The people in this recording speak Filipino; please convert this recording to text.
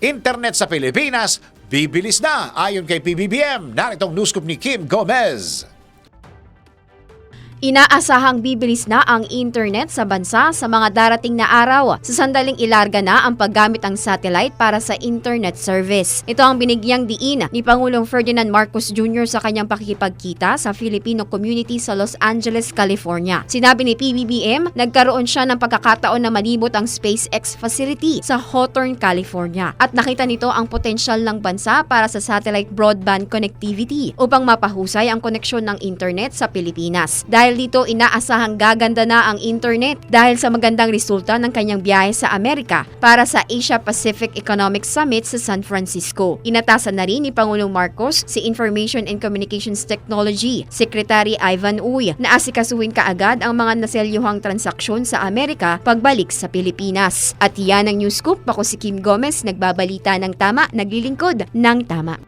internet sa Pilipinas, bibilis na ayon kay PBBM. Naritong news ni Kim Gomez. Inaasahang bibilis na ang internet sa bansa sa mga darating na araw sa sandaling ilarga na ang paggamit ng satellite para sa internet service. Ito ang binigyang diin ni Pangulong Ferdinand Marcos Jr. sa kanyang pakikipagkita sa Filipino community sa Los Angeles, California. Sinabi ni PBBM, nagkaroon siya ng pagkakataon na malibot ang SpaceX facility sa Hawthorne, California at nakita nito ang potensyal ng bansa para sa satellite broadband connectivity upang mapahusay ang koneksyon ng internet sa Pilipinas. Dahil dito inaasahang gaganda na ang internet dahil sa magandang resulta ng kanyang biyahe sa Amerika para sa Asia Pacific Economic Summit sa San Francisco. Inatasan na rin ni Pangulong Marcos si Information and Communications Technology, Secretary Ivan Uy, na asikasuhin kaagad ang mga naselyuhang transaksyon sa Amerika pagbalik sa Pilipinas. At yan ang news scoop. Ako si Kim Gomez, nagbabalita ng tama, naglilingkod ng tama.